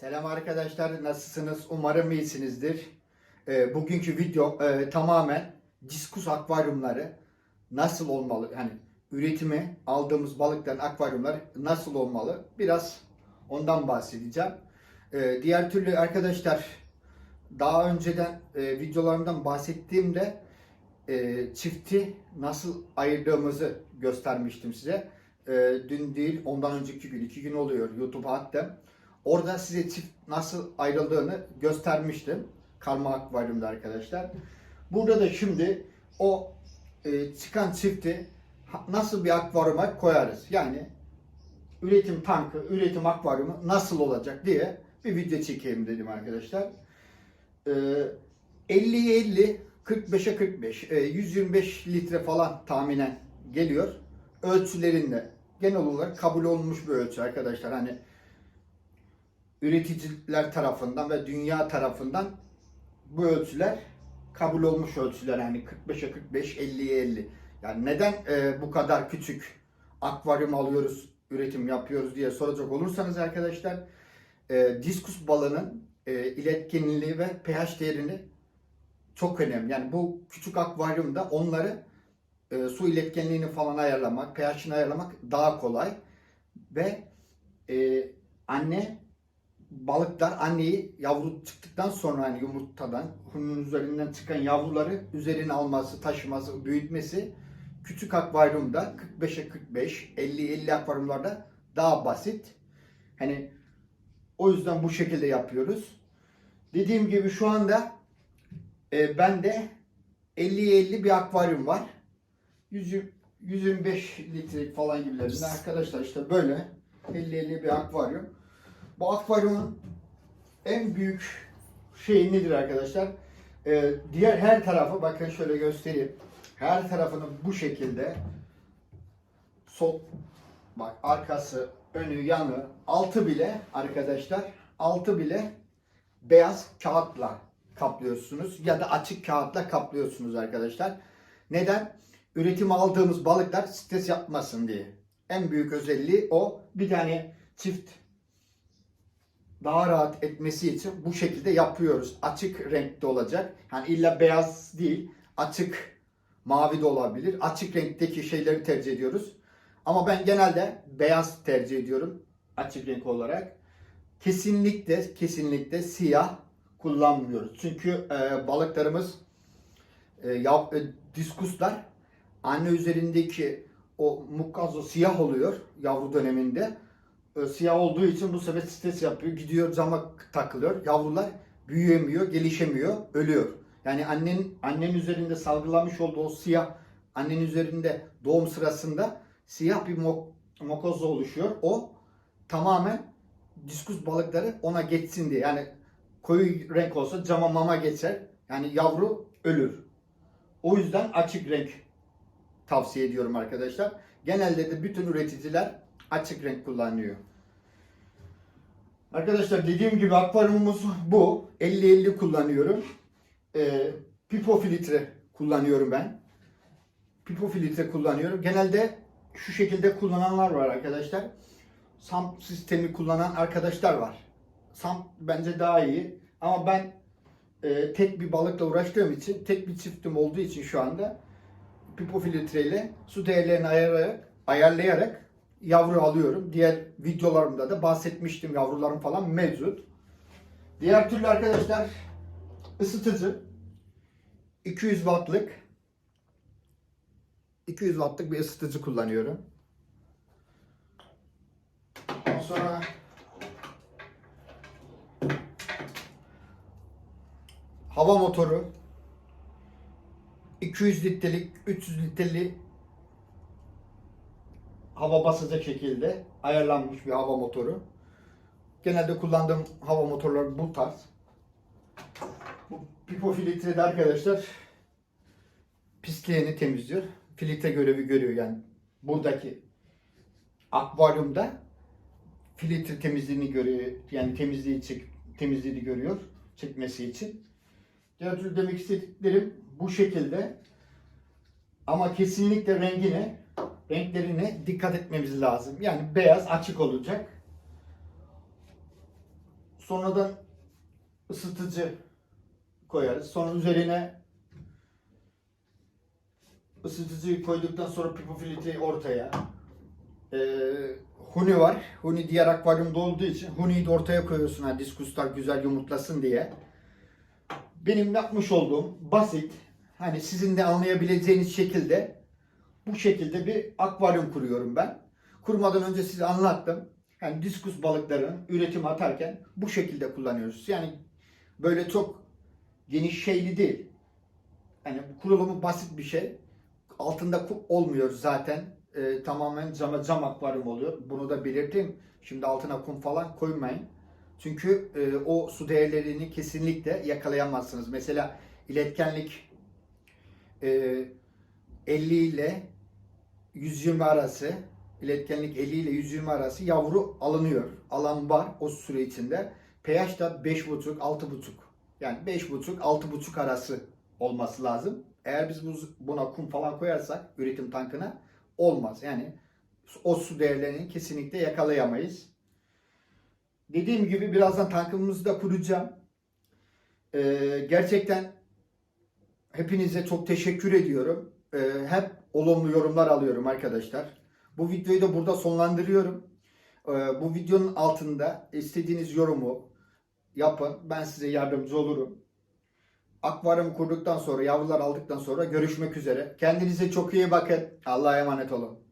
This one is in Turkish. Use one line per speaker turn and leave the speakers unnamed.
Selam arkadaşlar, nasılsınız? Umarım iyisinizdir. Ee, bugünkü video e, tamamen diskus akvaryumları nasıl olmalı? Yani üretimi aldığımız balıkların akvaryumları nasıl olmalı? Biraz ondan bahsedeceğim. Ee, diğer türlü arkadaşlar daha önceden e, videolarımdan bahsettiğimde e, çifti nasıl ayırdığımızı göstermiştim size. E, dün değil ondan önceki gün, iki gün oluyor YouTube'a attım. Orada size çift nasıl ayrıldığını göstermiştim. Karma akvaryumda arkadaşlar. Burada da şimdi o e, çıkan çifti nasıl bir akvaryuma koyarız? Yani üretim tankı, üretim akvaryumu nasıl olacak diye bir video çekeyim dedim arkadaşlar. Ee, 50'ye 50, 45'e 45, e, 125 litre falan tahminen geliyor. Ölçülerinde genel olarak kabul olmuş bir ölçü arkadaşlar. Hani üreticiler tarafından ve dünya tarafından bu ölçüler kabul olmuş ölçüler. Yani 45'e 45, 50'ye 50. Yani neden e, bu kadar küçük akvaryum alıyoruz, üretim yapıyoruz diye soracak olursanız arkadaşlar e, diskus balığının e, iletkenliği ve pH değerini çok önemli. Yani bu küçük akvaryumda onları e, su iletkenliğini falan ayarlamak, pH'ini ayarlamak daha kolay. Ve e, anne balıklar anneyi yavru çıktıktan sonra hani yumurtadan hunun üzerinden çıkan yavruları üzerine alması, taşıması, büyütmesi küçük akvaryumda 45'e 45, 50'ye 50 akvaryumlarda daha basit. Hani o yüzden bu şekilde yapıyoruz. Dediğim gibi şu anda e, bende 50'ye 50 bir akvaryum var. 100, 125 litre falan gibilerinde arkadaşlar işte böyle 50-50 bir akvaryum. Bu akvaryumun en büyük şeyi nedir arkadaşlar? Ee, diğer her tarafı bakın şöyle göstereyim. Her tarafını bu şekilde sol bak arkası, önü, yanı, altı bile arkadaşlar altı bile beyaz kağıtla kaplıyorsunuz ya da açık kağıtla kaplıyorsunuz arkadaşlar. Neden? Üretim aldığımız balıklar stres yapmasın diye. En büyük özelliği o. Bir tane çift daha rahat etmesi için bu şekilde yapıyoruz. Açık renkte olacak. Yani illa beyaz değil, açık mavi de olabilir. Açık renkteki şeyleri tercih ediyoruz. Ama ben genelde beyaz tercih ediyorum açık renk olarak. Kesinlikle kesinlikle siyah kullanmıyoruz. Çünkü e, balıklarımız e, yav- e, diskuslar anne üzerindeki o mukazo siyah oluyor yavru döneminde. E, siyah olduğu için bu sefer stres yapıyor. Gidiyor cama takılıyor. Yavrular büyüyemiyor, gelişemiyor, ölüyor. Yani annenin annenin üzerinde salgılamış olduğu o siyah annenin üzerinde doğum sırasında siyah bir mok, mokoza oluşuyor. O tamamen diskus balıkları ona geçsin diye. Yani koyu renk olsa cama mama geçer. Yani yavru ölür. O yüzden açık renk tavsiye ediyorum arkadaşlar. Genelde de bütün üreticiler açık renk kullanıyor. Arkadaşlar dediğim gibi akvaryumumuz bu. 50-50 kullanıyorum. Ee, pipo filtre kullanıyorum ben. Pipo filtre kullanıyorum. Genelde şu şekilde kullananlar var arkadaşlar. SAM sistemi kullanan arkadaşlar var. SAM bence daha iyi. Ama ben e, tek bir balıkla uğraştığım için, tek bir çiftim olduğu için şu anda pipo filtreyle su değerlerini ayarlayarak, ayarlayarak yavru alıyorum. Diğer videolarımda da bahsetmiştim yavrularım falan mevcut. Diğer türlü arkadaşlar ısıtıcı 200 wattlık 200 wattlık bir ısıtıcı kullanıyorum. Ondan sonra hava motoru 200 litrelik 300 litreli hava basacak şekilde ayarlanmış bir hava motoru. Genelde kullandığım hava motorları bu tarz. Bu pipo filtre de arkadaşlar pisliğini temizliyor. Filtre görevi görüyor yani. Buradaki akvaryumda filtre temizliğini görüyor. Yani temizliği çek, temizliğini görüyor çekmesi için. Diğer türlü demek istediklerim bu şekilde. Ama kesinlikle rengine, renklerine dikkat etmemiz lazım. Yani beyaz açık olacak. Sonradan ısıtıcı koyarız. Sonra üzerine ısıtıcıyı koyduktan sonra pipo filtreyi ortaya. Ee, huni var. Huni diğer akvaryumda olduğu için huniyi de ortaya koyuyorsun ha diskuslar güzel yumurtlasın diye. Benim yapmış olduğum basit hani sizin de anlayabileceğiniz şekilde bu şekilde bir akvaryum kuruyorum ben. Kurmadan önce size anlattım. Yani diskus balıkların üretim atarken bu şekilde kullanıyoruz. Yani böyle çok geniş şeyli değil. Yani kurulumu basit bir şey. Altında olmuyor zaten. Ee, tamamen cama cam akvaryum oluyor. Bunu da belirteyim. Şimdi altına kum falan koymayın. Çünkü e, o su değerlerini kesinlikle yakalayamazsınız. Mesela iletkenlik e, 50 ile 120 arası iletkenlik 50 ile 120 arası yavru alınıyor. Alan var o süre içinde. pH da 5,5 6,5 yani 5,5 6,5 arası olması lazım. Eğer biz bu- buna kum falan koyarsak üretim tankına olmaz. Yani o su değerlerini kesinlikle yakalayamayız. Dediğim gibi birazdan tankımızı da kuracağım. Ee, gerçekten hepinize çok teşekkür ediyorum. Ee, hep olumlu yorumlar alıyorum arkadaşlar. Bu videoyu da burada sonlandırıyorum. Ee, bu videonun altında istediğiniz yorumu yapın. Ben size yardımcı olurum. Akvaryum kurduktan sonra, yavrular aldıktan sonra görüşmek üzere. Kendinize çok iyi bakın. Allah'a emanet olun.